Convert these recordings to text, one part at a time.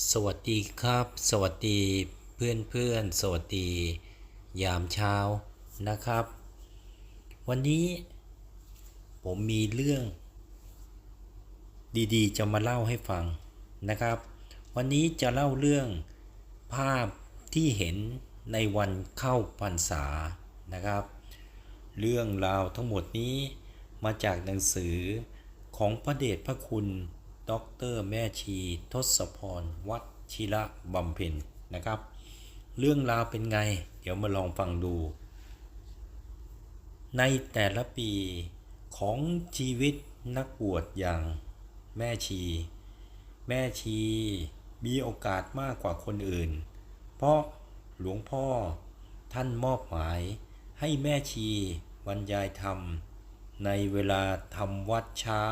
สวัสดีครับ สวัสดีเพื่อนเพื่อนสวัสดี ยามเช้านะครับ วันนี้ผมมีเรื่อง ดีๆ จะมาเล่าให้ฟังนะครับ วันนี้จะเล่าเรื่องภาพที่เห็นในวันเข้าพรรษานะครับ เรื่องราวทั้งหมดนี้มาจากหนังสือของพระเดชพระคุณ ด็อกเตอร์แม่ชีทศพร วัดชิระบำเพ็ญนะครับ เรื่องราวเป็นไง เดี๋ยวมาลองฟังดู ในแต่ละปีของชีวิตนักบวชอย่างแม่ชี แม่ชีมีโอกาสมากกว่าคนอื่น เพราะหลวงพ่อท่านมอบหมายให้แม่ชีบรรยายธรรม ในเวลาทำวัดเช้า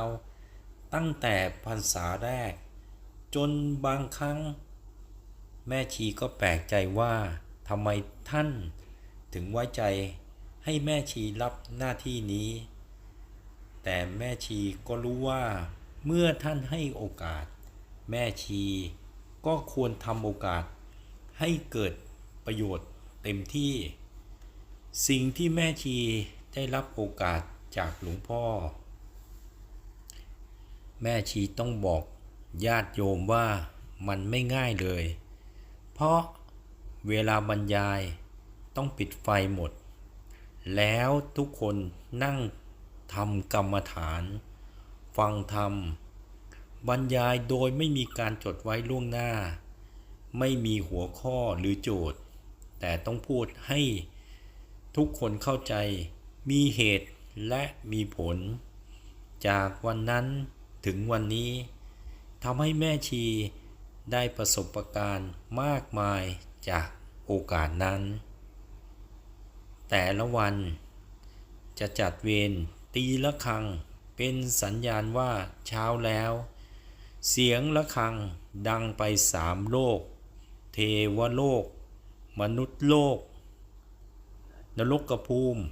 ตั้งแต่พรรษาแรก จนบางครั้ง แม่ชีก็แปลกใจว่าทำไมท่านถึงไว้ใจให้แม่ชีรับหน้าที่นี้ แต่แม่ชีก็รู้ว่าเมื่อท่านให้โอกาส แม่ชีก็ควรทำโอกาสให้เกิดประโยชน์เต็มที่ สิ่งที่แม่ชีได้รับโอกาสจากหลวงพ่อ แม่ชีต้องบอกญาติโยมว่ามันไม่ง่ายเลย เพราะเวลาบรรยายต้องปิดไฟหมด แล้วทุกคนนั่งทำกรรมฐาน ฟังธรรม บรรยายโดยไม่มีการจดไว้ล่วงหน้า ไม่มีหัวข้อหรือโจทย์ แต่ต้องพูดให้ทุกคนเข้าใจมีเหตุและมีผล จากวันนั้น ถึงวันนี้ทำให้แม่ชีได้ประสบการณ์มากมายจากโอกาสนั้น แต่ละวันจะจัดเวรตีละครังเป็นสัญญาณว่าเช้าแล้ว เสียงละครังดังไปสามโลก เทวโลก มนุษย์โลก นรกกภูมิ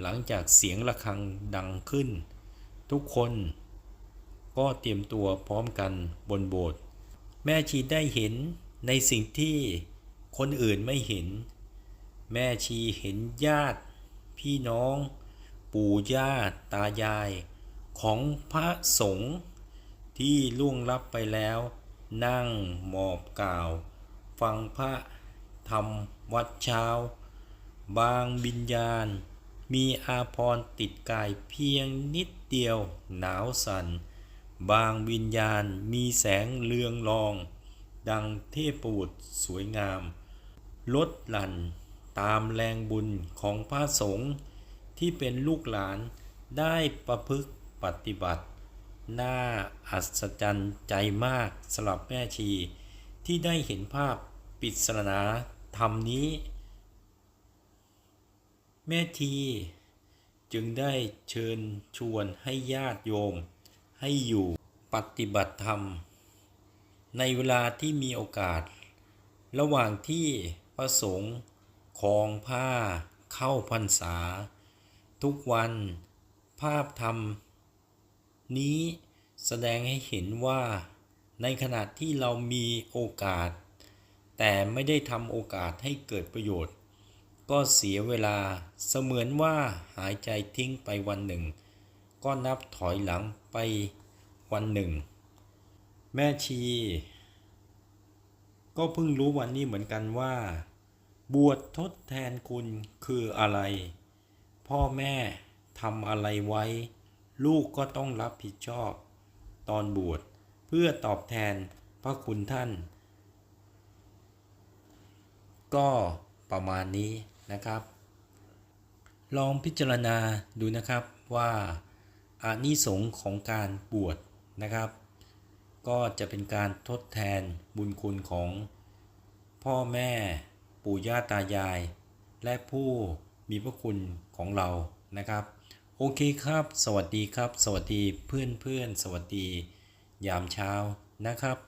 หลังจากเสียงระฆังดังขึ้น ทุกคน ก็เตรียมตัวพร้อมกันบนโบสถ์แม่ชีได้เห็นในสิ่งที่คนอื่นไม่เห็น แม่ชีเห็นญาติ พี่น้อง ปู่ย่าตายาย ของพระสงฆ์ที่ล่วงลับไปแล้ว นั่งหมอบกล่าว ฟังพระธรรมวัดเช้า บางวิญญาณ มีอาพรติดกายเพียงนิดเดียวหนาวสัน่น บางวิญญาณมีแสงเลืองรอง ดังเทพบุตรสวยงาม ลดหลั่นตามแรงบุญของพระสงฆ์ที่เป็นลูกหลานได้ประพฤติปฏิบัติ น่าอัศจรรย์ใจมากสำหรับแม่ชี ที่ได้เห็นภาพปริศนาธรรมนี้ แม่ทีจึงได้เชิญชวนให้ญาติโยม ให้อยู่ปฏิบัติธรรม ในเวลาที่มีโอกาส ระหว่างที่พระสงฆ์คลองผ้าเข้าพรรษา ทุกวันภาพธรรม นี้แสดงให้เห็นว่าในขณะที่เรามีโอกาส แต่ไม่ได้ทำโอกาสให้เกิดประโยชน์ ก็เสียเวลาเสมือนว่าหายใจทิ้งไปวันหนึ่ง ก็นับถอยหลังไปวันหนึ่ง แม่ชี ก็เพิ่งรู้วันนี้เหมือนกันว่า บวชทดแทนคุณคืออะไร พ่อแม่ทำอะไรไว้ ลูกก็ต้องรับผิดชอบ ตอนบวชเพื่อตอบแทนพระคุณท่าน ก็ประมาณนี้นะครับ ลองพิจารณาดูนะครับว่า อานิสงส์ของการบวชนะครับ ก็จะเป็นการทดแทนบุญคุณของพ่อแม่ปู่ย่าตายาย และผู้มีพระคุณของเรานะครับ โอเคครับ สวัสดีครับ สวัสดีเพื่อนเพื่อนสวัสดี ยามเช้านะครับ